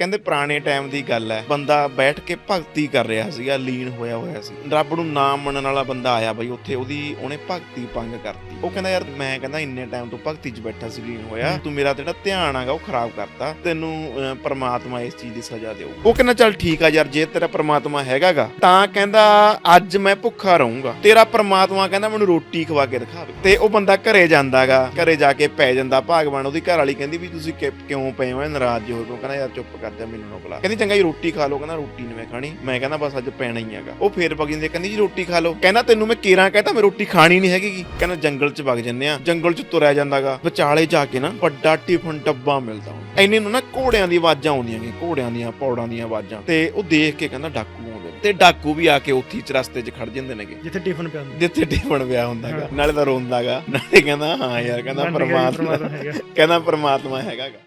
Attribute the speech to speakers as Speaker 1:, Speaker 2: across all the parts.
Speaker 1: ਕਹਿੰਦੇ ਪੁਰਾਣੇ ਟਾਈਮ ਦੀ ਗੱਲ ਹੈ। ਬੰਦਾ ਬੈਠ ਕੇ ਭਗਤੀ ਕਰ ਰਿਹਾ ਸੀਗਾ ਲੀਨ ਹੋਇਆ ਹੋਇਆ ਸੀ। ਰੱਬ ਨੂੰ ਨਾਮ ਮੰਨਣ ਵਾਲਾ ਬੰਦਾ ਆਇਆ ਬਈ ਉੱਥੇ ਉਹਦੀ ਉਹਨੇ ਭਗਤੀ ਭੰਗ ਕਰਤੀ। ਉਹ ਕਹਿੰਦਾ ਯਾਰ ਮੈਂ ਕਹਿੰਦਾ ਇੰਨੇ ਟਾਈਮ ਤੋਂ ਭਗਤੀ 'ਚ ਬੈਠਾ ਸੀ ਲੀਨ ਹੋਇਆ। ਤੂੰ ਮੇਰਾ ਜਿਹੜਾ ਧਿਆਨ ਆਗਾ ਉਹ ਖਰਾਬ ਕਰਤਾ। ਤੈਨੂੰ ਪ੍ਰਮਾਤਮਾ ਇਸ ਚੀਜ਼ ਦੀ ਸਜ਼ਾ ਦੇਊ। ਉਹ ਕਹਿੰਦਾ ਚੱਲ ਠੀਕ ਆ ਯਾਰ ਜੇ ਤੇਰਾ ਪ੍ਰਮਾਤਮਾ ਹੈਗਾਗਾ ਤਾਂ ਕਹਿੰਦਾ ਅੱਜ ਮੈਂ ਭੁੱਖਾ ਰਹੂੰਗਾ। ਤੇਰਾ ਪ੍ਰਮਾਤਮਾ ਕਹਿੰਦਾ ਮੈਨੂੰ ਰੋਟੀ ਖਵਾ ਕੇ ਦਿਖਾਵੇ ਤੇ ਉਹ ਬੰਦਾ ਘਰੇ ਜਾਂਦਾਗਾ। ਘਰੇ ਜਾ ਕੇ ਪੈ ਜਾਂਦਾ। ਭਾਗਵਾਨ ਉਹਦੀ ਘਰ ਵਾਲੀ ਕਹਿੰਦੀ ਵੀ ਤੁਸੀਂ ਕਿਉਂ ਪਏ ਹੋ? ਨਾਰਾਜ਼ ਹੋ ਕੇ? ਉਹ ਕਹਿੰਦਾ ਯਾਰ ਚੁੱਪ ਕਰ ਜਾ ਮੈਨੂੰ ਨਾ ਬੁਲਾ ਕਹਿੰਦੀ ਚੰਗਾ ਜੀ ਰੋਟੀ ਖਾ ਲਓ ਕਹਿੰਦਾ ਰੋਟੀ ਨਹੀਂ ਮੈਂ ਖਾਣੀ। ਮੈਂ ਕਹਿੰਦਾ ਬਸ ਅੱਜ ਪੈਣਾ ਹੀ ਹੈਗਾ। ਉਹ ਫੇਰ ਵਗ ਜਾਂਦੀ ਕਹਿੰਦੀ ਜੀ ਰੋਟੀ ਖਾ ਲਓ। ਕਹਿੰਦਾ ਤੈਨੂੰ ਮੈਂ ਕੇਰਾਂ ਕਹਤਾ ਮੈਂ ਰੋਟੀ ਖਾਣੀ ਨਹੀਂ ਹੈਗੀ। ਕਹਿੰਦਾ ਜੰਗਲ 'ਚ ਵਗ ਜੰਨੇ ਆ ਜੰਗਲ 'ਚ ਤੁਰਿਆ ਜਾਂਦਾਗਾ। ਵਿਚਾਲੇ ਜਾ ਕੇ ਨਾ ਵੱਡਾ ਟਿਫਨ ਡੱਬਾ ਮਿਲਦਾ ਇੰਨੇ ਨੂੰ ਨਾ ਘੋੜਿਆਂ ਦੀ ਆਵਾਜ਼ਾਂ ਆਉਂਦੀਆਂ ਨੇ ਘੋੜਿਆਂ ਦੀਆਂ ਪੌੜਾਂ ਦੀਆਂ ਆਵਾਜ਼ਾਂ। ਤੇ ਉਹ ਦੇਖ ਕੇ ਕਹਿੰਦਾ ਡਾਕੂ ਆਉਂਦੇ। ਤੇ ਡਾਕੂ ਵੀ ਆ ਕੇ ਉੱਥੀ ਚ ਰਸਤੇ 'ਚ ਖੜ ਜਾਂਦੇ ਨੇਗੇ।
Speaker 2: ਜਿੱਥੇ ਟਿਫਨ ਪਿਆ ਹੁੰਦਾ।
Speaker 1: ਜਿੱਥੇ ਟਿਫਨ ਵਿਆਹ ਹੁੰਦਾਗਾ। ਨਾਲੇ ਤਾਂ ਰੋਂਦਾਗਾ। ਨਾਲੇ ਕਹਿੰਦਾ ਹਾਂ ਯਾਰ ਕਹਿੰਦਾ ਪਰਮਾਤਮਾ
Speaker 2: ਪਰਮਾਤਮਾ ਹੈਗਾ।
Speaker 1: ਕਹਿੰਦਾ ਪਰਮਾਤਮਾ ਹੈਗਾਗਾ।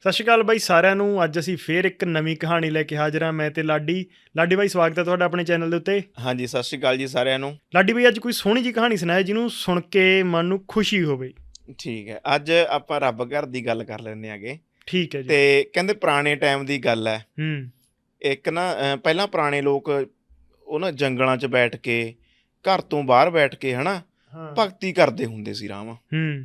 Speaker 2: ਸਤਿ ਸ਼੍ਰੀ ਅਕਾਲ ਬਾਈ ਸਾਰਿਆਂ ਨੂੰ। ਅੱਜ ਅਸੀਂ ਫੇਰ ਇੱਕ ਨਵੀਂ ਕਹਾਣੀ ਲੈ ਕੇ ਹਾਜ਼ਰ ਹਾਂ। ਮੈਂ ਤੇ ਲਾਡੀ। ਲਾਡੀ ਬਾਈ ਸਵਾਗਤ ਹੈ ਤੁਹਾਡਾ ਆਪਣੇ ਚੈਨਲ ਦੇ ਉੱਤੇ।
Speaker 1: ਹਾਂਜੀ ਸਤਿ ਸ਼੍ਰੀ ਅਕਾਲ ਜੀ ਸਾਰਿਆਂ ਨੂੰ।
Speaker 2: ਲਾਡੀ ਬਾਈ ਅੱਜ ਕੋਈ ਸੋਹਣੀ ਜੀ ਕਹਾਣੀ ਸੁਣਾਏ ਜਿਹਨੂੰ ਸੁਣ ਕੇ ਮਨ ਨੂੰ ਖੁਸ਼ੀ ਹੋਵੇ।
Speaker 1: ਠੀਕ ਹੈ। ਅੱਜ ਆਪਾਂ ਰੱਬ ਘਰ ਦੀ ਗੱਲ ਕਰ ਲੈਂਦੇ ਆਗੇ।
Speaker 2: ਠੀਕ ਹੈ ਜੀ।
Speaker 1: ਤੇ ਕਹਿੰਦੇ ਪੁਰਾਣੇ ਟਾਈਮ ਦੀ ਗੱਲ ਹੈ।
Speaker 2: ਹੂੰ।
Speaker 1: ਇੱਕ ਨਾ ਪਹਿਲਾਂ ਪੁਰਾਣੇ ਲੋਕ ਉਹ ਨਾ ਜੰਗਲਾਂ 'ਚ ਬੈਠ ਕੇ ਘਰ ਤੋਂ ਬਾਹਰ ਬੈਠ ਕੇ ਹਨਾ ਭਗਤੀ ਕਰਦੇ ਹੁੰਦੇ ਸੀ ਰਾਮ।
Speaker 2: ਹੂੰ।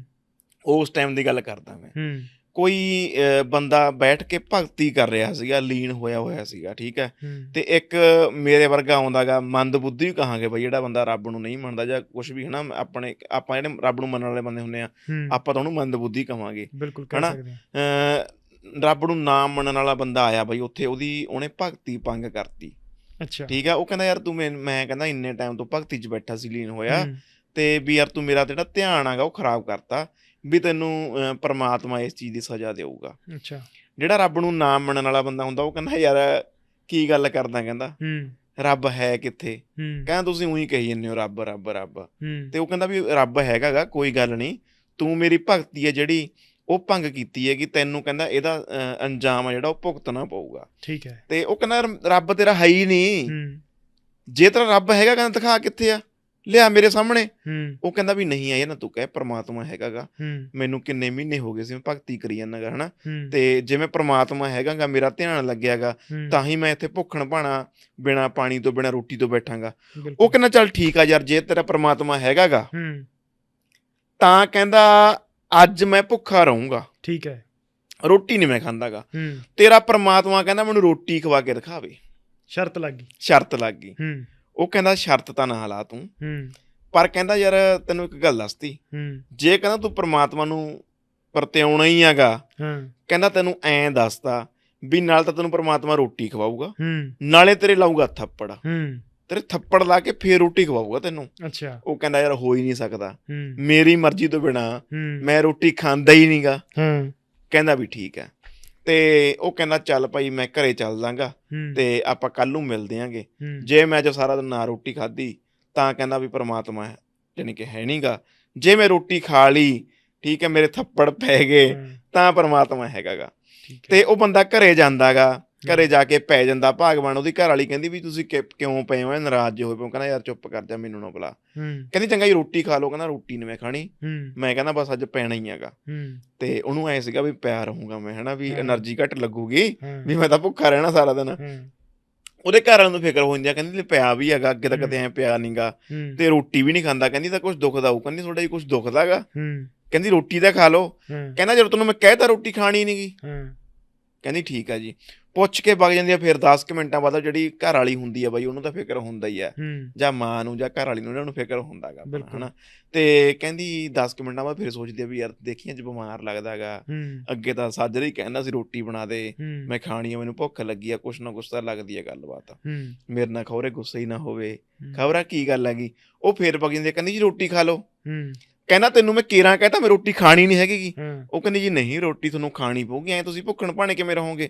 Speaker 1: ਉਸ ਟਾਈਮ ਦੀ ਗੱਲ ਕਰਦਾ ਮੈਂ।
Speaker 2: ਹੂੰ।
Speaker 1: ਕੋਈ ਬੰਦਾ ਬੈਠ ਕੇ ਭਗਤੀ ਕਰ ਰਿਹਾ ਸੀਗਾ ਲੀਨ ਹੋਇਆ ਹੋਇਆ ਸੀਗਾ ਠੀਕ ਹੈ? ਤੇ ਇੱਕ ਮੇਰੇ ਵਰਗਾ ਆਉਂਦਾਗਾ ਮੰਦ ਬੁੱਧੀ ਕਹਾਂਗੇ ਬਈ ਜਿਹੜਾ ਬੰਦਾ ਰੱਬ ਨੂੰ ਨਹੀਂ ਮੰਨਦਾ ਜਾਂ ਕੁਝ ਵੀ ਹਨਾ? ਆਪਣੇ ਆਪਾਂ ਜਿਹੜੇ ਰੱਬ ਨੂੰ ਮੰਨਣ ਵਾਲੇ ਬੰਦੇ ਹੁੰਦੇ ਆ ਆਪਾਂ ਤਾਂ ਉਹਨੂੰ ਮੰਦ ਬੁੱਧੀ ਕਹਾਂਗੇ
Speaker 2: ਬਿਲਕੁਲ ਕਹਿ
Speaker 1: ਹਨਾ?
Speaker 2: ਸਕਦੇ
Speaker 1: ਰੱਬ ਨੂੰ ਨਾਮ ਮੰਨਣ ਵਾਲਾ ਬੰਦਾ ਆਇਆ ਬਈ ਉੱਥੇ ਉਹਦੀ ਉਹਨੇ ਭਗਤੀ ਭੰਗ ਕਰਤੀ।
Speaker 2: ਅੱਛਾ।
Speaker 1: ਠੀਕ ਆ? ਉਹ ਕਹਿੰਦਾ ਯਾਰ ਤੂੰ ਮੈਂ ਕਹਿੰਦਾ ਇੰਨੇ ਟਾਈਮ ਤੋਂ ਭਗਤੀ 'ਚ ਬੈਠਾ ਸੀ ਲੀਨ ਹੋਇਆ ਤੇ ਵੀ ਯਾਰ ਤੂੰ ਮੇਰਾ ਜਿਹੜਾ ਧਿਆਨ ਆਗਾ ਉਹ ਖਰਾਬ ਕਰਤਾ। ਵੀ ਤੈਨੂੰ ਪ੍ਰਮਾਤਮਾ ਇਸ ਚੀਜ਼ ਦੀ ਸਜ਼ਾ ਦੇਊਗਾ।
Speaker 2: ਅੱਛਾ।
Speaker 1: ਜਿਹੜਾ ਰੱਬ ਨੂੰ ਨਾਮ ਮੰਨਣ ਵਾਲਾ ਬੰਦਾ ਹੁੰਦਾ ਉਹ ਕਹਿੰਦਾ ਯਾਰ ਕੀ ਗੱਲ ਕਰਦਾ? ਕਹਿੰਦਾ
Speaker 2: ਹੂੰ।
Speaker 1: ਰੱਬ ਹੈ ਕਿੱਥੇ?
Speaker 2: ਹੂੰ।
Speaker 1: ਕਹਿੰਦਾ ਤੁਸੀਂ ਉਹੀ ਕਹੀ ਜੰਨੇ ਹੋ ਰੱਬ ਰੱਬ ਰੱਬ।
Speaker 2: ਹੂੰ।
Speaker 1: ਤੇ ਉਹ ਕਹਿੰਦਾ ਵੀ ਰੱਬ ਹੈਗਾਗਾ ਕੋਈ ਗੱਲ ਨਹੀਂ। ਤੂੰ ਮੇਰੀ ਭਗਤੀ ਹੈ ਜਿਹੜੀ ਉਹ ਭੰਗ ਕੀਤੀ ਹੈਗੀ ਤੈਨੂੰ ਕਹਿੰਦਾ ਇਹਦਾ ਅੰਜਾਮ ਆ ਜਿਹੜਾ ਉਹ ਭੁਗਤਣਾ ਪਊਗਾ।
Speaker 2: ਠੀਕ ਹੈ।
Speaker 1: ਤੇ ਉਹ ਕਹਿੰਦਾ ਰੱਬ ਤੇਰਾ ਹੈ ਹੀ ਨਹੀਂ।
Speaker 2: ਹੂੰ।
Speaker 1: ਜੇ ਤੇਰਾ ਰੱਬ ਹੈਗਾ ਕਹਿੰਦਾ ਦਿਖਾ ਕਿੱਥੇ ਆ? ਲਿਆ ਮੇਰੇ ਸਾਹਮਣੇ। ਉਹ ਕਹਿੰਦਾ ਵੀ ਨਹੀਂ ਆਇਆ ਨਾ ਤੂੰ ਕਹਿ ਪ੍ਰਮਾਤਮਾ ਹੈਗਾਗਾ। ਮੈਨੂੰ ਕਿੰਨੇ ਮਹੀਨੇ ਹੋ ਗਏ ਸੀ ਮੈਂ ਭਗਤੀ ਕਰੀ ਜਾਂਦਾਗਾ ਹਨਾ? ਤੇ ਜਿਵੇਂ ਪ੍ਰਮਾਤਮਾ ਹੈਗਾਗਾ ਮੇਰਾ ਧਿਆਨ ਲੱਗਿਆਗਾ ਤਾਂ ਹੀ ਮੈਂ ਇੱਥੇ ਭੁੱਖਣ ਭਾਣਾ ਬਿਨਾ ਪਾਣੀ ਤੋਂ ਬਿਨਾ ਰੋਟੀ ਤੋਂ ਬੈਠਾਂਗਾ। ਉਹ ਕਹਿੰਦਾ ਚੱਲ ਠੀਕ ਆ ਯਾਰ ਜੇ ਤੇਰਾ ਪ੍ਰਮਾਤਮਾ ਹੈਗਾਗਾ ਤਾਂ ਕਹਿੰਦਾ ਅੱਜ ਮੈਂ ਭੁੱਖਾ ਰਹੂੰਗਾ।
Speaker 2: ਠੀਕ ਹੈ।
Speaker 1: ਰੋਟੀ ਨਹੀਂ ਮੈਂ ਖਾਂਦਾਗਾ। ਤੇਰਾ ਪ੍ਰਮਾਤਮਾ ਕਹਿੰਦਾ ਮੈਨੂੰ ਰੋਟੀ ਖਵਾ ਕੇ ਦਿਖਾਵੇ।
Speaker 2: ਸ਼ਰਤ ਲੱਗ ਗਈ।
Speaker 1: ਸ਼ਰਤ ਲੱਗ ਗਈ।
Speaker 2: ਹੂੰ।
Speaker 1: ਉਹ ਕਹਿੰਦਾ ਸ਼ਰਤ ਤਾਂ ਨਾ ਲਾ ਤੂੰ।
Speaker 2: ਹੂੰ।
Speaker 1: ਪਰ ਕਹਿੰਦਾ ਯਾਰ ਤੈਨੂੰ ਇੱਕ ਗੱਲ ਦੱਸਤੀ।
Speaker 2: ਹੂੰ।
Speaker 1: ਜੇ ਕਹਿੰਦਾ ਤੂੰ ਪ੍ਰਮਾਤਮਾ ਨੂੰ ਪਰਤਿਆਉਣਾ ਹੀ ਹੈਗਾ
Speaker 2: ਹਾਂ।
Speaker 1: ਕਹਿੰਦਾ ਤੈਨੂੰ ਐਂ ਦੱਸਦਾ ਵੀ ਨਾਲ ਤਾਂ ਤੈਨੂੰ ਪ੍ਰਮਾਤਮਾ ਰੋਟੀ ਖਵਾਊਗਾ
Speaker 2: ਹੂੰ।
Speaker 1: ਨਾਲੇ ਤੇਰੇ ਲਾਊਗਾ ਥੱਪੜ।
Speaker 2: ਹੂੰ।
Speaker 1: ਤੇਰੇ ਥੱਪੜ ਲਾ ਕੇ ਫੇਰ ਰੋਟੀ ਖਵਾਊਗਾ ਤੈਨੂੰ।
Speaker 2: ਅੱਛਾ।
Speaker 1: ਉਹ ਕਹਿੰਦਾ ਯਾਰ ਹੋ ਹੀ ਨਹੀਂ ਸਕਦਾ। ਮੇਰੀ ਮਰਜ਼ੀ ਤੋਂ ਬਿਨਾ ਮੈਂ ਰੋਟੀ ਖਾਂਦਾ ਹੀ ਨਹੀਂਗਾ
Speaker 2: ਹਾਂ।
Speaker 1: ਕਹਿੰਦਾ ਵੀ ਠੀਕ ਹੈ। ਤੇ ਉਹ ਕਹਿੰਦਾ ਚੱਲ ਭਾਈ ਮੈਂ ਘਰੇ ਚੱਲ
Speaker 2: ਹੂੰ।
Speaker 1: ਤੇ ਆਪਾਂ ਕੱਲ ਨੂੰ ਮਿਲਦੇ ਆਂਗੇ। ਜੇ ਮੈਂ ਜੋ ਸਾਰਾ ਦਿਨ ਨਾ ਰੋਟੀ ਖਾਧੀ ਤਾਂ ਕਹਿੰਦਾ ਵੀ ਪ੍ਰਮਾਤਮਾ ਹੈ ਯਾਨੀ ਕਿ ਹੈ ਨਹੀਂਗਾ ਜੇ ਮੈਂ ਰੋਟੀ ਖਾ ਲਈ ਠੀਕ ਹੈ ਮੇਰੇ ਥੱਪੜ ਪੈ ਗਏ ਤਾਂ ਪ੍ਰਮਾਤਮਾ ਹੈਗਾਗਾ। ਤੇ ਉਹ ਬੰਦਾ ਘਰੇ ਜਾਂਦਾਗਾ ਘਰੇ ਜਾ ਕੇ ਪੈ ਜਾਂਦਾ ਭਾਗਵਾਨ ਉਹਦੀ ਘਰ ਵਾਲੀ ਕਹਿੰਦੀ ਵੀ ਤੁਸੀਂ ਕਿਉਂ ਪਏ ਹੋ ਨਾਰਾਜ਼ ਹੋਏ ਪਏ ਕਹਿੰਦਾ ਯਾਰ ਚੁੱਪ ਕਰ ਜਾ ਮੈਨੂੰ ਨਾ ਬੁਲਾ। ਕਹਿੰਦੀ ਚੰਗਾ ਜੀ ਰੋਟੀ ਖਾ ਲਓ। ਕਹਿੰਦਾ ਰੋਟੀ ਨਹੀਂ ਮੈਂ ਖਾਣੀ। ਮੈਂ ਕਹਿੰਦਾ ਬਸ ਅੱਜ ਪੈਣਾ ਹੀ ਹੈਗਾ। ਤੇ ਉਹਨੂੰ ਐ ਸੀਗਾ ਵੀ ਪਿਆ ਰਹੂੰਗਾ ਮੈਂ ਹਨਾ ਵੀ એનર્ਜੀ ਘੱਟ ਲੱਗੂਗੀ ਵੀ ਮੈਂ ਤਾਂ ਭੁੱਖਾ ਰਹਿਣਾ ਸਾਰਾ ਦਿਨ। ਉਹਦੇ ਘਰ ਵਾਲਿਆਂ ਨੂੰ ਫਿਕਰ ਹੋ ਜਾਂਦੀ ਆ ਕਹਿੰਦੀ ਤੇ ਪਿਆ ਵੀ ਹੈਗਾ ਅੱਗੇ
Speaker 2: ਤੱਕ
Speaker 1: ਤੇ ਐ ਪਿਆ ਨਹੀਂਗਾ
Speaker 2: ਹੂੰ।
Speaker 1: ਤੇ ਰੋਟੀ ਵੀ ਨਹੀਂ ਖਾਂਦਾ ਕਹਿੰਦੀ ਤਾਂ ਕੁਝ ਦੁਖਦਾ ਹੋਊ। ਕਹਿੰਦੀ ਤੁਹਾਡਾ ਜੀ ਕੁਝ ਦੁਖਦਾਗਾ
Speaker 2: ਹੂੰ।
Speaker 1: ਕਹਿੰਦੀ ਰੋਟੀ ਤਾਂ ਖਾ ਲਓ। ਕਹਿੰਦਾ ਜਦੋਂ ਤੁਹਾਨੂੰ ਮੈਂ ਕਹਿ ਤਾ ਰੋਟੀ ਖਾਣੀ ਨਹੀਂਗੀ
Speaker 2: ਹਾਂ।
Speaker 1: ਕਹਿੰਦੀ ਠੀਕ ਆ ਜੀ। ਪੁੱਛ ਕੇ ਵਗ ਜਾਂਦੀ ਆ ਫਿਰ 10 ਕੁ ਮਿੰਟਾਂ ਬਾਅਦ ਜਿਹੜੀ ਘਰ ਵਾਲੀ ਹੁੰਦੀ ਆ ਬਾਈ ਉਹਨੂੰ ਤਾਂ ਫਿਕਰ ਹੁੰਦਾ ਹੀ ਆ। ਜਾਂ ਮਾਂ ਨੂੰ ਜਾਂ ਘਰ ਵਾਲੀ ਨੂੰ ਉਹਨਾਂ ਨੂੰ ਫਿਕਰ ਹੁੰਦਾਗਾ। ਹਨਾ। ਤੇ ਕਹਿੰਦੀ 10 ਕੁ ਮਿੰਟਾਂ ਬਾਅਦ ਫਿਰ ਸੋਚਦੀ ਆ ਵੀ ਯਾਰ ਦੇਖੀ ਅੱਜ ਬਿਮਾਰ ਲੱਗਦਾਗਾ ਅੱਗੇ ਤਾਂ ਸਾਜਰੇ ਹੀ ਕਹਿੰਦਾ ਸੀ ਰੋਟੀ ਬਣਾ ਦੇ। ਮੈਂ ਖਾਣੀ ਆ ਮੈਨੂੰ ਭੁੱਖ ਲੱਗੀ ਆ ਕੁਛ ਨਾ ਕੁਛ ਤਾਂ ਲੱਗਦੀ ਆ ਗੱਲਬਾਤ। ਮੇਰੇ ਨਾਲ ਖੌਰੇ ਗੁੱਸੇ ਹੀ ਨਾ ਹੋਵੇ। ਖਬਰਾਂ ਕੀ ਗੱਲ ਹੈਗੀ? ਉਹ ਫੇਰ ਵਗ ਜਾਂਦੀ ਆ, ਕਹਿੰਦੀ ਜੀ ਰੋਟੀ ਖਾ ਲਓ। ਕਹਿੰਦਾ ਤੈਨੂੰ ਮੈਂ ਕੇਰਾਂ ਕਹਤਾ ਮੈਂ ਰੋਟੀ ਖਾਣੀ ਨਹੀਂ ਹੈਗੀ ਉਹ ਕਹਿੰਦੀ ਜੀ ਨਹੀਂ ਰੋਟੀ ਤੁਹਾਨੂੰ ਖਾਣੀ ਪਊਗੀ ਐ ਤੁਸੀਂ ਭੁੱਖਣ ਭਾਣੇ ਕਿਵੇਂ ਰਹੋਗੇ?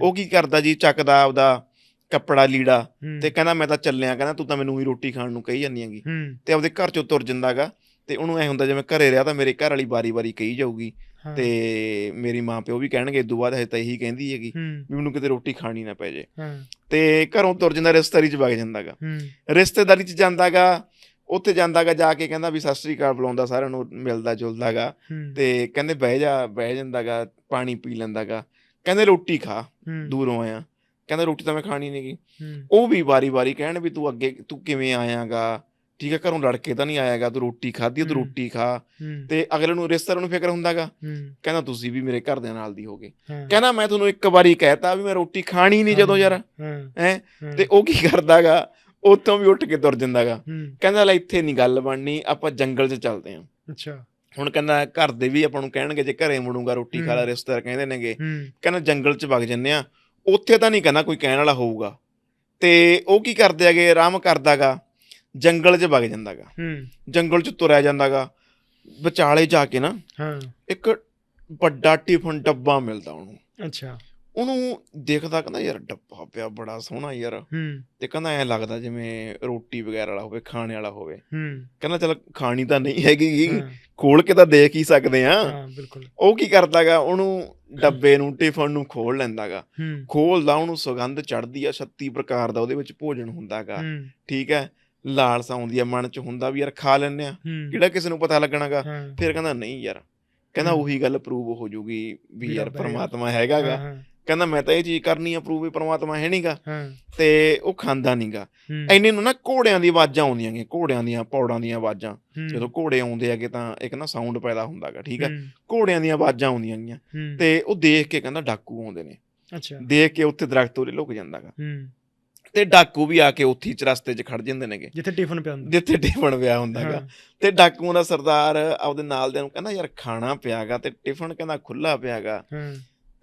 Speaker 1: ਉਹ ਕੀ ਕਰਦਾ ਜੀ ਚੱਕਦਾ ਆਪਦਾ ਕੱਪੜਾ ਲੀੜਾ ਤੇ ਕਹਿੰਦਾ ਮੈਂ ਤਾਂ ਚੱਲਿਆ ਕਹਿੰਦਾ ਤੂੰ ਤਾਂ ਮੈਨੂੰ ਹੀ ਰੋਟੀ ਖਾਣ ਨੂੰ ਕਹੀ ਜਾਂਦੀ ਹੈਗੀ। ਤੇ ਆਪਦੇ ਘਰ ਚੋਂ ਤੁਰ ਜਾਂਦਾਗਾ ਤੇ ਉਹਨੂੰ ਐ ਹੁੰਦਾ ਜਿਵੇਂ ਘਰੇ ਰਿਹਾ ਤਾਂ ਮੇਰੇ ਘਰ ਵਾਲੀ ਵਾਰੀ-ਵਾਰੀ ਕਹੀ ਜਾਊਗੀ। ਤੇ ਮੇਰੀ ਮਾਂ ਪਿਓ ਵੀ ਕਹਿਣਗੇ ਇਦੋਂ ਬਾਅਦ ਹਜੇ ਤਾਂ ਇਹੀ ਕਹਿੰਦੀ ਹੈਗੀ ਵੀ ਮੈਨੂੰ ਕਿਤੇ ਰੋਟੀ ਖਾਣੀ ਨਾ ਪੈ ਜੇ। ਤੇ ਘਰੋਂ ਤੁਰ ਜਾਂਦਾ ਰਿਸ਼ਤੇਦਾਰੀ 'ਚ ਵਗ ਜਾਂਦਾਗਾ ਰਿਸ਼ਤੇਦਾਰੀ 'ਚ ਜਾਂਦਾਗਾ ਉੱਥੇ ਜਾਂਦਾਗਾ ਜਾ ਕੇ ਕਹਿੰਦਾ ਵੀ ਸਤਿ ਸ੍ਰੀ ਅਕਾਲ ਬੁਲਾਉਂਦਾ ਸਾਰਿਆਂ ਨੂੰ ਮਿਲਦਾ ਜੁਲਦਾਗਾ। ਤੇ ਕਹਿੰਦੇ ਬਹਿ ਜਾ ਬਹਿ ਜਾਂਦਾਗਾ ਪਾਣੀ ਪੀ ਲੈਂਦਾਗਾ। ਕਹਿੰਦੇ ਰੋਟੀ ਖਾ ਦੂਰੋਂ ਆਇਆ। ਕਹਿੰਦਾ ਰੋਟੀ ਤਾਂ ਮੈਂ ਖਾਣੀ ਨਹੀਂਗੀ ਉਹ ਵੀ ਵਾਰੀ-ਵਾਰੀ ਕਹਿਣ ਵੀ ਤੂੰ ਅੱਗੇ ਤੂੰ ਕਿਵੇਂ ਆਇਆਗਾ? ਠੀਕ ਹੈ ਘਰੋਂ ਲੜ ਕੇ ਤਾਂ ਨਹੀਂ ਆਇਆਗਾ ਤੂੰ ਰੋਟੀ ਖਾਧੀ ਤੂੰ। ਰੋਟੀ ਖਾ। ਤੇ ਅਗਲੇ ਨੂੰ ਰਿਸ਼ਤੇਦਾਰ ਨੂੰ ਫਿਕਰ ਹੁੰਦਾਗਾ। ਕਹਿੰਦਾ ਤੁਸੀਂ ਵੀ ਮੇਰੇ ਘਰਦਿਆਂ ਨਾਲ ਦੀ ਹੋਗੇ। ਕਹਿੰਦਾ ਮੈਂ ਤੁਹਾਨੂੰ ਇੱਕ ਵਾਰੀ ਕਹਿਤਾ ਵੀ ਮੈਂ ਰੋਟੀ ਖਾਣੀ ਨਹੀਂ ਜਦੋਂ ਯਾਰ।
Speaker 2: ਹਾਂ,
Speaker 1: ਤੇ ਉਹ ਕੀ ਕਰਦਾਗਾ? ਉੱਥੋਂ ਵੀ ਉੱਠ ਕੇ ਤੁਰ ਜਾਂਦਾਗਾ। ਕਹਿੰਦਾ ਲੈ ਇੱਥੇ ਨਹੀਂ ਗੱਲ ਬਣਨੀ ਆਪਾਂ ਜੰਗਲ 'ਚ ਚੱਲਦੇ ਆਂ।
Speaker 2: ਅੱਛਾ।
Speaker 1: ਹੁਣ ਕਹਿੰਦਾ ਘਰ ਦੇ ਵੀ ਆਪਾਂ ਨੂੰ ਕਹਿਣਗੇ ਜੇ ਘਰੇ ਮੁੜੂੰਗਾ ਰੋਟੀ ਖਾ ਲੈ। ਰਿਸ਼ਤੇਦਾਰ ਕਹਿੰਦੇ ਨੇਗੇ। ਕਹਿੰਦਾ ਜੰਗਲ 'ਚ ਵਗ ਜੰਨੇ ਆ। ਉੱਥੇ ਤਾਂ ਨਹੀਂ ਕਹਿੰਦਾ ਕੋਈ ਕਹਿਣ ਵਾਲਾ ਹੋਊਗਾ। ਤੇ ਉਹ ਕੀ ਕਰਦੇ ਆਗੇ ਆਰਾਮ ਕਰਦਾਗਾ। ਜੰਗਲ 'ਚ ਵਗ ਜਾਂਦਾਗਾ। ਜੰਗਲ 'ਚ ਤੁਰਿਆ ਜਾਂਦਾਗਾ। ਵਿਚਾਲੇ ਜਾ ਕੇ ਨਾ
Speaker 2: ਹਾਂ।
Speaker 1: ਇੱਕ ਵੱਡਾ ਟਿਫਨ ਡੱਬਾ ਮਿਲਦਾ ਉਹਨੂੰ।
Speaker 2: ਅੱਛਾ।
Speaker 1: ਉਹਨੂੰ ਦੇਖਦਾ ਕਹਿੰਦਾ ਯਾਰ ਡੱਬਾ ਪਿਆ ਬੜਾ ਸੋਹਣਾ ਯਾਰ।
Speaker 2: ਹੂੰ।
Speaker 1: ਤੇ ਕਹਿੰਦਾ ਐ ਲੱਗਦਾ ਜਿਵੇਂ ਰੋਟੀ ਵਗੈਰਾ ਵਾਲਾ ਹੋਵੇ ਖਾਣੇ ਵਾਲਾ ਹੋਵੇ।
Speaker 2: ਹੂੰ।
Speaker 1: ਕਹਿੰਦਾ ਚਲ ਖਾਣੀ ਤਾਂ ਨਹੀਂ ਹੈਗੀ। ਖੋਲ ਕੇ ਤਾਂ ਦੇਖ ਹੀ ਸਕਦੇ ਆ।
Speaker 2: ਹਾਂ ਬਿਲਕੁਲ।
Speaker 1: ਉਹ ਕੀ ਕਰਦਾਗਾ? ਉਹਨੂੰ ਡੱਬੇ ਨੂੰ ਟਿਫਨ ਨੂੰ ਖੋਲ ਲੈਂਦਾਗਾ। ਖੋਲਦਾ ਉਹਨੂੰ ਸੁਗੰਧ ਚੜਦੀ ਆ 36 ਪ੍ਰਕਾਰ ਦਾ ਉਹਦੇ ਵਿੱਚ ਭੋਜਨ ਹੁੰਦਾਗਾ। ਠੀਕ ਹੈ ਲਾਲਸਾ ਆਉਂਦੀ ਆ ਮਨ ਚ ਹੁੰਦਾ ਵੀ ਯਾਰ ਖਾ ਲੈਨੇ ਆ। ਕਿਹੜਾ ਕਿਸੇ ਨੂੰ ਪਤਾ ਲੱਗਣਾਗਾ? ਫਿਰ ਕਹਿੰਦਾ ਨਹੀਂ ਯਾਰ। ਕਹਿੰਦਾ। ਉਹੀ ਗੱਲ ਪ੍ਰੂਵ ਹੋ ਜੂਗੀ ਵੀ ਯਾਰ। ਪ੍ਰਮਾਤਮਾ ਹੈਗਾਗਾ। ਕਹਿੰਦਾ ਮੈਂ ਤਾਂ ਇਹ ਚੀਜ਼ ਕਰਨੀ ਆ ਪ੍ਰੂਵ ਵੀ ਪ੍ਰਮਾਤਮਾ ਹੈ ਨਹੀਂਗਾ ਤੇ ਉਹ ਖਾਂਦਾ ਨਹੀਂਗਾ ਐਨੇ ਨੂੰ ਨਾ ਘੋੜਿਆਂ ਦੀ ਆਵਾਜ਼ਾਂ ਆਉਂਦੀਆਂ ਨੇ ਘੋੜਿਆਂ ਦੀਆਂ ਪੌੜਾਂ ਦੀਆਂ ਆਵਾਜ਼ਾਂ। ਜਦੋਂ ਘੋੜੇ ਆਉਂਦੇ ਹੈਗੇ ਤਾਂ ਇੱਕ ਨਾ ਸਾਊਂਡ ਪੈਦਾ ਹੁੰਦਾਗਾ ਠੀਕ ਹੈ
Speaker 2: ਹੂੰ,
Speaker 1: ਘੋੜਿਆਂ ਦੀਆਂ ਆਵਾਜ਼ਾਂ ਆਉਂਦੀਆਂ ਗੀਆਂ। ਤੇ ਉਹ ਦੇਖ ਕੇ ਕਹਿੰਦਾ ਡਾਕੂ ਆਉਂਦੇ ਨੇ।
Speaker 2: ਅੱਛਾ।
Speaker 1: ਦੇਖ ਕੇ ਉੱਥੇ ਦਰਖਤ ਉਰੇ ਲੁਕ ਜਾਂਦਾਗਾ ਤੇ ਡਾਕੂ ਵੀ ਆ ਕੇ ਉੱਥੇ ਹੀ ਚਰਸਤੇ 'ਚ ਖੜ ਜਾਂਦੇ ਨੇਗੇ।
Speaker 2: ਜਿੱਥੇ ਟਿਫਨ ਪਿਆ ਹੁੰਦਾ।
Speaker 1: ਜਿੱਥੇ ਟਿਫਨ ਪਿਆ ਹੁੰਦਾਗਾ ਤੇ ਡਾਕੂਆਂ ਦਾ ਸਰਦਾਰ ਆਪਦੇ ਨਾਲ ਦੇ ਨੂੰ ਕਹਿੰਦਾ ਯਾਰ ਖਾਣਾ ਪਿਆਗਾ ਤੇ ਟਿਫਨ ਕਹਿੰਦਾ ਖੁੱਲਾ ਪਿਆਗਾ
Speaker 2: ਹਾਂ।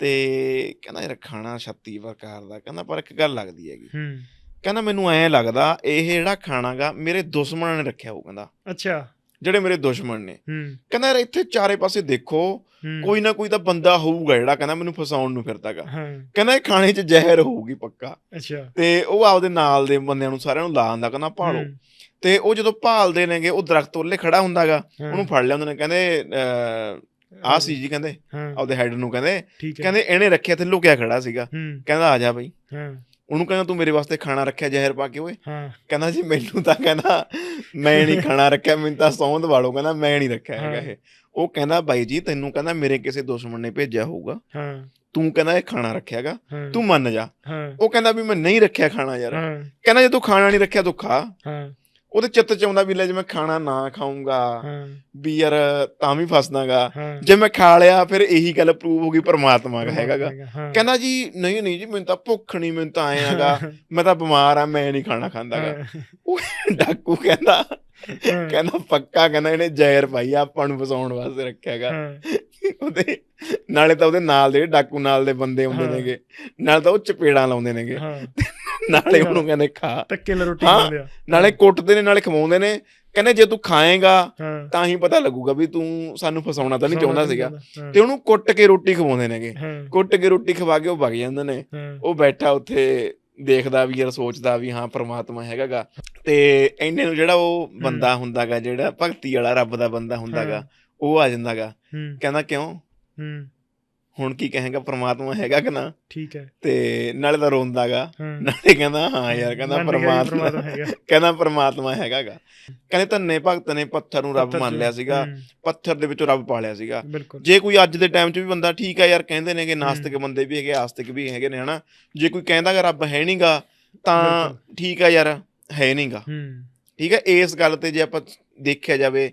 Speaker 1: ਤੇ ਕਹਿੰਦਾ ਯਾਰ ਖਾਣਾ 36 ਪ੍ਰਕਾਰ ਦਾ ਕਹਿੰਦਾ ਪਰ ਇੱਕ ਗੱਲ ਲੱਗਦੀ ਹੈਗੀ।
Speaker 2: ਹੂੰ।
Speaker 1: ਕਹਿੰਦਾ ਮੈਨੂੰ ਐਂ ਲੱਗਦਾ ਇਹ ਜਿਹੜਾ ਖਾਣਾਗਾ ਮੇਰੇ ਦੁਸ਼ਮਣਾਂ ਨੇ ਰੱਖਿਆ ਹੋਊ ਕਹਿੰਦਾ।
Speaker 2: ਅੱਛਾ।
Speaker 1: ਜਿਹੜੇ ਮੇਰੇ ਦੁਸ਼ਮਣ ਨੇ।
Speaker 2: ਹੂੰ।
Speaker 1: ਕਹਿੰਦਾ ਯਾਰ ਇੱਥੇ ਚਾਰੇ ਪਾਸੇ ਦੇਖੋ
Speaker 2: ਹੂੰ।
Speaker 1: ਕੋਈ ਨਾ ਕੋਈ ਤਾਂ ਬੰਦਾ ਹੋਊਗਾ ਜਿਹੜਾ ਕਹਿੰਦਾ ਮੈਨੂੰ ਫਸਾਉਣ ਨੂੰ ਫਿਰਦਾਗਾ
Speaker 2: ਹਾਂ।
Speaker 1: ਕਹਿੰਦਾ ਇਹ ਖਾਣੇ 'ਚ ਜ਼ਹਿਰ ਹੋਊਗੀ ਪੱਕਾ।
Speaker 2: ਅੱਛਾ।
Speaker 1: ਤੇ ਉਹ ਆਪਦੇ ਨਾਲ ਦੇ ਬੰਦਿਆਂ ਨੂੰ ਸਾਰਿਆਂ ਨੂੰ ਲਾ ਦਿੰਦਾ ਕਹਿੰਦਾ ਭਾਲੋ।
Speaker 2: ਹੂੰ,
Speaker 1: ਤੇ ਉਹ ਜਦੋਂ ਭਾਲਦੇ ਨੇਗੇ ਉਹ ਦਰਖਤ ਉੱਲੇ ਖੜਾ ਹੁੰਦਾਗਾ
Speaker 2: ਹਾਂ,
Speaker 1: ਉਹਨੂੰ ਫੜ ਲਿਆਉਂਦੇ ਨੇ ਕਹਿੰਦੇ ਆਹ ਸੀ ਜੀ ਕਹਿੰਦੇ ਆਪਦੇ ਹੈਡ ਨੂੰ ਕਹਿੰਦੇ। ਕਹਿੰਦੇ ਇਹਨੇ ਰੱਖਿਆ ਤੇ ਲੁਕਿਆ ਖੜਾ ਸੀਗਾ। ਕਹਿੰਦਾ ਆ ਜਾ ਬਈ। ਉਹਨੂੰ ਕਹਿੰਦਾ ਤੂੰ ਮੇਰੇ ਵਾਸਤੇ ਖਾਣਾ ਰੱਖਿਆ ਜ਼ਹਿਰ ਪਾ ਕੇ ਓਏ। ਕਹਿੰਦਾ ਜੀ ਮੈਨੂੰ ਤਾਂ ਕਹਿੰਦਾ ਮੈਂ ਨਹੀਂ ਖਾਣਾ ਰੱਖਿਆ ਮੈਨੂੰ ਤਾਂ ਸੌਂਦ ਵਾਲੋ। ਕਹਿੰਦਾ ਮੈਂ ਨਹੀਂ ਰੱਖਿਆ ਹੈਗਾ। ਇਹ। ਉਹ ਕਹਿੰਦਾ ਬਾਈ ਜੀ ਤੈਨੂੰ ਕਹਿੰਦਾ ਮੇਰੇ ਕਿਸੇ ਦੁਸ਼ਮਣ ਨੇ ਭੇਜਿਆ ਹੋਊਗਾ।
Speaker 2: ਹਾਂ।
Speaker 1: ਤੂੰ ਕਹਿੰਦਾ ਇਹ ਖਾਣਾ ਰੱਖਿਆਗਾ ਤੂੰ ਮੰਨ ਜਾ। ਉਹ ਕਹਿੰਦਾ ਵੀ ਮੈਂ ਨਹੀਂ ਰੱਖਿਆ ਖਾਣਾ ਯਾਰ। ਕਹਿੰਦਾ ਜੇ ਤੂੰ ਖਾਣਾ ਨਹੀਂ ਰੱਖਿਆ ਤੂੰ ਖਾ।
Speaker 2: ਹਾਂ।
Speaker 1: ਉਹਦੇ ਚਿੱਤ ਚ ਆਉਂਦਾ ਵੀ ਲੈ ਜੇ ਮੈਂ ਖਾਣਾ ਨਾ ਖਾਊਂਗਾ ਵੀ ਯਾਰ ਤਾਂ ਵੀ ਫਸਦਾਗਾ। ਜੇ ਮੈਂ ਖਾ ਲਿਆ ਫਿਰ ਇਹੀ ਗੱਲ ਪ੍ਰੂਵ ਹੋ ਗਈ ਪਰਮਾਤਮਾ ਹੈਗਾਗਾ।
Speaker 2: ਹਾਂ।
Speaker 1: ਕਹਿੰਦਾ ਜੀ ਨਹੀਂ ਨਹੀਂ ਜੀ ਮੈਨੂੰ ਤਾਂ ਭੁੱਖ ਨਹੀਂ ਮੈਨੂੰ ਤਾਂ ਆਇਆਗਾ ਮੈਂ ਤਾਂ ਬਿਮਾਰ ਆ ਮੈਂ ਨਹੀਂ ਖਾਣਾ ਖਾਂਦਾਗਾ। ਉਹ ਡਾਕੂ ਕਹਿੰਦਾ ਕਹਿੰਦਾ ਪੱਕਾ ਕਹਿੰਦਾ ਇਹਨੇ ਜ਼ਹਿਰ ਪਾਈ ਆਪਾਂ ਨੂੰ ਫਸਾਉਣ ਵਾਸਤੇ ਰੱਖਿਆਗਾ ਉਹਦੇ ਨਾਲੇ ਤਾਂ ਉਹਦੇ ਨਾਲ ਦੇ ਡਾਕੂ ਨਾਲ ਦੇ ਬੰਦੇ ਹੁੰਦੇ। ਨੇਗੇ ਨਾਲ ਤਾਂ ਉਹ ਚਪੇੜਾਂ ਲਾਉਂਦੇ ਨੇਗੇ। ਨਾਲੇ ਉਹਨੂੰ ਕਹਿੰਦੇ ਖਾ।
Speaker 2: ਧੱਕੇ ਨਾਲ ਰੋਟੀ ਖਾਂਦੇ ਆ।
Speaker 1: ਨਾਲੇ ਕੁੱਟਦੇ ਨੇ ਨਾਲੇ ਖਵਾਉਂਦੇ ਨੇ। ਕਹਿੰਦੇ ਜੇ ਤੂੰ ਖਾਏਗਾ ਤਾਂ ਹੀ ਪਤਾ ਲੱਗੂਗਾ ਵੀ ਤੂੰ ਸਾਨੂੰ ਫਸਾਉਣਾ ਤਾਂ ਨਹੀਂ ਚਾਹੁੰਦਾ ਸੀਗਾ। ਤੇ ਉਹਨੂੰ ਕੁੱਟ ਕੇ ਰੋਟੀ ਖਵਾਉਂਦੇ ਨੇਗੇ। ਕੁੱਟ ਕੇ ਰੋਟੀ ਖਵਾ ਕੇ ਉਹ ਵਗ ਜਾਂਦੇ ਨੇ। ਉਹ ਬੈਠਾ ਉੱਥੇ ਦੇਖਦਾ ਵੀ ਯਾਰ ਸੋਚਦਾ ਵੀ ਹਾਂ ਪ੍ਰਮਾਤਮਾ ਹੈਗਾਗਾ। ਤੇ ਇੰਨੇ ਨੂੰ ਜਿਹੜਾ ਉਹ ਬੰਦਾ ਹੁੰਦਾਗਾ ਜਿਹੜਾ ਭਗਤੀ ਵਾਲਾ ਰੱਬ ਦਾ ਬੰਦਾ ਹੁੰਦਾਗਾ। ਉਹ ਆ ਜਾਂਦਾਗਾ। ਕਹਿੰਦਾ ਕਿਉਂ?
Speaker 2: ਹੂੰ।
Speaker 1: ਹੁਣ ਕੀ ਕਹੇਗਾ ਪ੍ਰਮਾਤਮਾ ਹੈਗਾ ਕਿ ਨਾ?
Speaker 2: ਠੀਕ ਹੈ।
Speaker 1: ਤੇ ਨਾਲੇ ਤਾਂ ਰੋਂਦਾਗਾ। ਨਾਲੇ ਕਹਿੰਦਾ ਹਾਂ ਯਾਰ ਕਹਿੰਦਾ ਪ੍ਰਮਾਤਮਾ ਕਹਿੰਦਾ ਪ੍ਰਮਾਤਮਾ ਹੈਗਾਗਾ। ਕਹਿੰਦੇ ਧੰਨੇ ਭਗਤ ਨੇ ਪੱਥਰ ਨੂੰ ਰੱਬ ਮੰਨ ਲਿਆ ਸੀਗਾ। ਪੱਥਰ ਦੇ ਵਿੱਚੋਂ ਰੱਬ ਪਾਲਿਆ ਸੀਗਾ।
Speaker 2: ਬਿਲਕੁਲ।
Speaker 1: ਜੇ ਕੋਈ ਅੱਜ ਦੇ ਟਾਈਮ 'ਚ ਵੀ ਬੰਦਾ ਠੀਕ ਆ ਯਾਰ ਕਹਿੰਦੇ ਨੇਗੇ ਨਾਸਤਿਕ ਬੰਦੇ ਵੀ ਹੈਗੇ ਆਸਤਿਕ ਵੀ ਹੈਗੇ ਨੇ ਹਨਾ? ਜੇ ਕੋਈ ਕਹਿੰਦਾ ਕਿ ਰੱਬ ਹੈ ਨਹੀਂਗਾ ਤਾਂ। ਠੀਕ ਆ ਯਾਰ ਹੈ ਨਹੀਂਗਾ। ਠੀਕ ਹੈ ਇਸ ਗੱਲ ਤੇ ਜੇ ਆਪਾਂ ਦੇਖਿਆ ਜਾਵੇ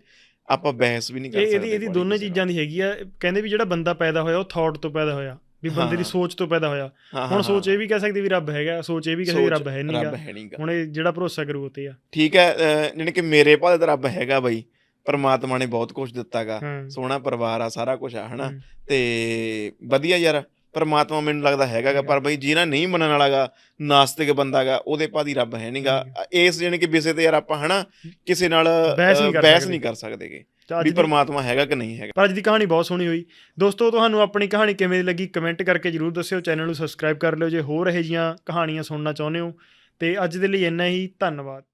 Speaker 1: ਆਪਾਂ ਬਹਿਸ ਵੀ ਨਹੀਂ ਕਰ ਸਕਦੇ
Speaker 2: ਇਹਦੀ ਇਹਦੀ ਦੋਨੇ। ਚੀਜ਼ਾਂ ਦੀ ਹੈਗੀ ਆ। ਕਹਿੰਦੇ ਵੀ ਜਿਹੜਾ ਬੰਦਾ ਪੈਦਾ ਹੋਇਆ ਉਹ ਥਾਟ ਤੋਂ ਪੈਦਾ ਹੋਇਆ ਵੀ ਬੰਦੇ ਦੀ। ਸੋਚ ਤੋਂ ਪੈਦਾ ਹੋਇਆ। ਹੁਣ ਸੋਚ ਇਹ ਵੀ ਕਹਿ ਸਕਦੀ ਵੀ ਰੱਬ ਹੈਗਾ ਸੋਚ ਇਹ ਵੀ ਕਹਿ ਸਕਦੀ ਰੱਬ ਹੈ ਨਹੀਂਗਾ ਹੁਣ ਇਹ ਜਿਹੜਾ ਭਰੋਸਾ ਕਰੂ ਉਹ ਤੇ ਆ।
Speaker 1: ਠੀਕ ਹੈ ਜਾਣੀ ਕਿ ਮੇਰੇ ਭਾਲੇ ਤਾਂ ਰੱਬ ਹੈਗਾ ਬਈ। ਪਰਮਾਤਮਾ ਨੇ ਬਹੁਤ ਕੁਝ ਦਿੱਤਾਗਾ। ਸੋਹਣਾ ਪਰਿਵਾਰ ਆ ਸਾਰਾ ਕੁਝ ਆ ਹਨਾ। ਤੇ ਵਧੀਆ ਯਾਰ। ਪਰਮਾਤਮਾ ਮੈਨੂੰ ਲੱਗਦਾ ਹੈਗਾਗਾ ਪਰ ਬਈ ਜਿਹਨਾਂ ਨਹੀਂ ਮੰਨਣ ਵਾਲਾਗਾ ਨਾਸਤਿਕ ਬੰਦਾਗਾ ਉਹਦੇ ਭਾਦੀ ਰੱਬ ਹੈ ਨਹੀਂਗਾ ਇਸ ਜਾਣੀ ਕਿ ਵਿਸ਼ੇ ਤੇ ਯਾਰ ਆਪਾਂ ਹਨਾ ਕਿਸੇ ਨਾਲ
Speaker 2: ਬਹਿਸ ਨਹੀਂ ਕਰ
Speaker 1: ਸਕਦੇਗੇ ਵੀ
Speaker 2: ਦੀ-
Speaker 1: ਪਰਮਾਤਮਾ ਹੈਗਾ ਕਿ ਨਹੀਂ ਹੈਗਾ।
Speaker 2: ਪਰ ਅੱਜ ਦੀ ਕਹਾਣੀ ਬਹੁਤ ਸੋਹਣੀ ਹੋਈ। ਦੋਸਤੋ ਤੁਹਾਨੂੰ ਆਪਣੀ ਕਹਾਣੀ ਕਿਵੇਂ ਲੱਗੀ ਕਮੈਂਟ ਕਰਕੇ ਜਰੂਰ ਦੱਸਿਓ। ਚੈਨਲ ਨੂੰ ਸਬਸਕ੍ਰਾਈਬ ਕਰ ਲਿਓ ਜੇ ਹੋਰ ਇਹੋ ਜਿਹੀਆਂ ਕਹਾਣੀਆਂ ਸੁਣਨਾ ਚਾਹੁੰਦੇ ਹੋ। ਤੇ ਅੱਜ ਦੇ ਲਈ ਇੰਨਾ ਹੀ ਧੰਨਵਾਦ।